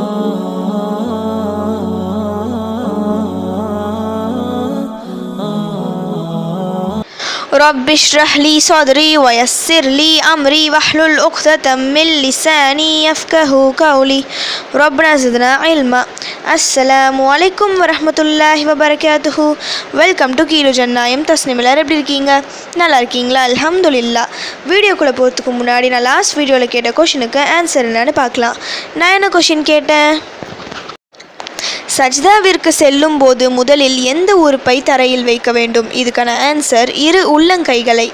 Oh. رب اشرح لي صدري ويسر لي أمري واحلل عقدة من لساني يفقه قولي ربنا زدنا علما அஸ்ஸலாமு அலைக்கும் வரஹ்மத்துல்லாஹி வபரகாத்துஹு வெல்கம் டு கீழு ஜன்னாயம் தஸ்னிம் எல்லாரும் எப்படி இருக்கீங்க நல்லா இருக்கீங்களா அல்ஹம்துலில்லா வீடியோக்குள்ளே போகிறதுக்கு முன்னாடி நான் லாஸ்ட் வீடியோவில் கேட்ட கொஷினுக்கு ஆன்சர் என்னன்னு பார்க்கலாம் நான் என்ன கொஷின் கேட்டேன் சஜ்தாவிற்கு செல்லும் போது முதலில் எந்த உறுப்பை தரையில் வைக்க வேண்டும்? இதுக்கான ஆன்சர் இரு உள்ளங்கைகளை.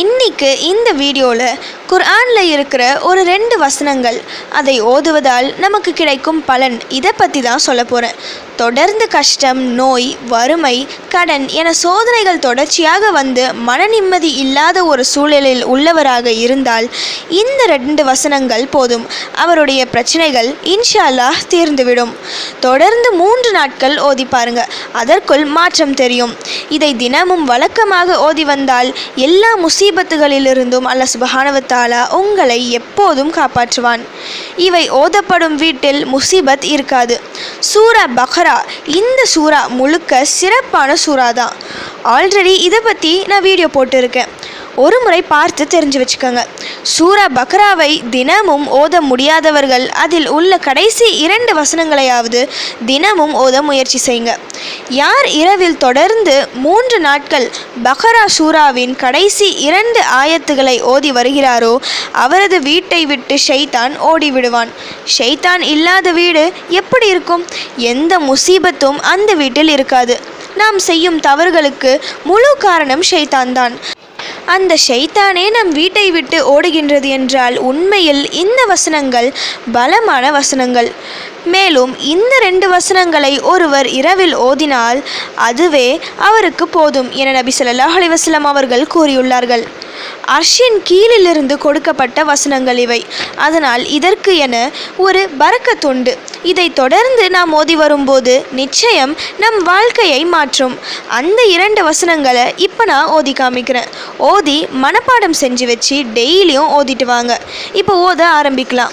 இன்னைக்கு இந்த வீடியோவில் குர்ஆனில் இருக்கிற ஒரு ரெண்டு வசனங்கள். அதை ஓதுவதால் நமக்கு கிடைக்கும் பலன். இதை பற்றி தான் சொல்ல போகிறேன் தொடர்ந்து கஷ்டம் நோய் வறுமை கடன் என சோதனைகள் தொடர்ச்சியாக வந்து மன நிம்மதி இல்லாத ஒரு சூழலில் உள்ளவராக இருந்தால் இந்த ரெண்டு வசனங்கள் போதும். அவருடைய பிரச்சனைகள் இன்ஷா அல்லாஹ் தீர்ந்துவிடும். தொடர்ந்து மூன்று நாட்கள் ஓதி பாருங்க. அதற்குள் மாற்றம் தெரியும். இதை தினமும் வழக்கமாக ஓதி வந்தால் எல்லா முசீபத்துகளிலிருந்தும் அல்ல சுபஹானவத்தாலா உங்களை எப்போதும் காப்பாற்றுவான். இவை ஓதப்படும் வீட்டில் முசீபத் இருக்காது. சூரா பக்ரா இந்த சூரா முழுக்க சிறப்பான சூறா தான் ஆல்ரெடி இதை பற்றி நான் வீடியோ போட்டிருக்கேன். ஒரு முறை பார்த்து தெரிஞ்சு வச்சுக்கோங்க. சூரா பக்ராவை தினமும் ஓத முடியாதவர்கள் அதில் உள்ள கடைசி இரண்டு வசனங்களையாவது தினமும் ஓத முயற்சி செய்யுங்க. யார் இரவில் தொடர்ந்து மூன்று நாட்கள் பஹரா சூராவின் கடைசி இரண்டு ஆயத்துகளை ஓதி வருகிறாரோ அவரது வீட்டை விட்டு ஷைத்தான் ஓடி விடுவான். ஷைத்தான் இல்லாத வீடு எப்படி இருக்கும்? எந்த முசீபத்தும் அந்த வீட்டில் இருக்காது. நாம் செய்யும் தவறுகளுக்கு முழு காரணம் ஷைத்தான் தான் அந்த ஷைத்தானே நம் வீட்டை விட்டு ஓடுகின்றது என்றால் உண்மையில் இந்த வசனங்கள் பலமான வசனங்கள். மேலும் இந்த ரெண்டு வசனங்களை ஒருவர் இரவில் ஓதினால் அதுவே அவருக்கு போதும் என நபி சொல்லாஹ் அலைஹி அவர்கள் கூறியுள்ளார்கள். அர்ஷின் கீழிலிருந்து கொடுக்கப்பட்ட வசனங்கள் இவை. அதனால் இதற்கு என ஒரு பறக்கத்துண்டு இதை தொடர்ந்து நாம் ஓதி வரும்போது நிச்சயம் நம் வாழ்க்கையை மாற்றும். அந்த இரண்டு வசனங்களை இப்போ நான் ஓதி காமிக்கிறேன். ஓதி மனப்பாடம் செஞ்சு வச்சு டெய்லியும் ஓதிட்டு வாங்க. இப்போ ஓத ஆரம்பிக்கலாம்.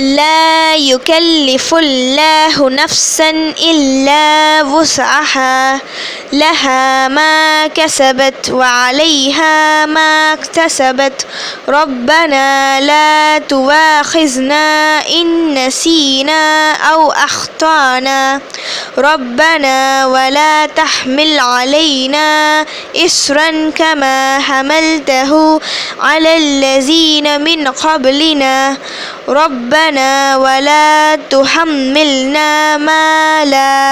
لا يكلف الله نفسا إلا وسعها. لها ما كسبت وعليها ما اكتسبت. ربنا لا تواخذنا إن نسينا أو أخطأنا. ربنا ولا تحمل علينا إسرا كما حملته على الذين من قبلنا. ربنا ولا تحملنا ما لا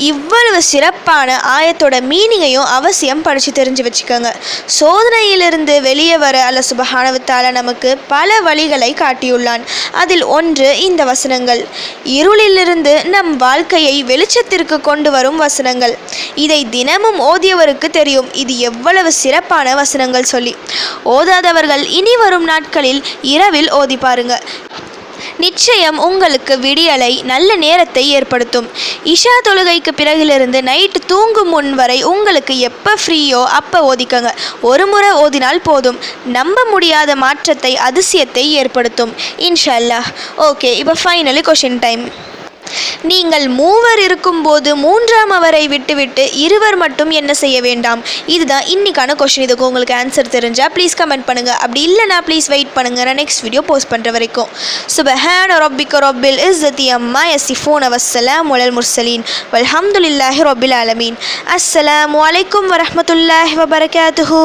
இவ்வளவு சிறப்பான ஆயத்தோட மீனிங்கையும் அவசியம் படித்து தெரிஞ்சு வச்சுக்கோங்க. சோதனையிலிருந்து வெளியே வர அல்ல சுபஹானவத்தால் நமக்கு பல வழிகளை காட்டியுள்ளான். அதில் ஒன்று இந்த வசனங்கள். இருளிலிருந்து நம் வாழ்க்கையை வெளிச்சத்திற்கு கொண்டு வரும் வசனங்கள். இதை தினமும் ஓதியவருக்கு தெரியும். இது எவ்வளவு சிறப்பான வசனங்கள் சொல்லி. ஓதாதவர்கள் இனி வரும் நாட்களில் இரவில் ஓதி பாருங்க. நிச்சயம் உங்களுக்கு விடியலை நல்ல நேரத்தை ஏற்படுத்தும். இஷா தொழுகைக்கு பிறகிலிருந்து நைட்டு தூங்கும் முன் வரை உங்களுக்கு எப்போ ஃப்ரீயோ அப்போ ஓதிக்கங்க. ஒரு முறை ஓதினால் போதும். நம்ப முடியாத மாற்றத்தை அதிசயத்தை ஏற்படுத்தும். இன்ஷா அல்லாஹ். ஓகே இப்போ ஃபைனலி கொஷின் டைம் நீங்கள் மூவர் இருக்கும்போது மூன்றாம் அவரை விட்டுவிட்டு இருவர் மட்டும் என்ன செய்ய வேண்டாம்? இதுதான் இன்னைக்கான கொஷின் இதுக்கு உங்களுக்கு ஆன்சர் தெரிஞ்சால் ப்ளீஸ் கமெண்ட் பண்ணுங்கள் அப்படி இல்லைனா ப்ளீஸ் வெயிட் பண்ணுங்க. நான் நெக்ஸ்ட் வீடியோ போஸ்ட் பண்ணுற வரைக்கும். சுபஹான ரொபில் இஸ் தி அம்மா எஸ் ஃபோன் அவசலாம் வலல் முர்சலீன் வல்ஹம்துலில்லாஹி ரொபில் ஆலமீன். அஸ்ஸலாமு வலைக்கம் வரஹ்மத்துல்லாஹி வபரகாத்துஹு.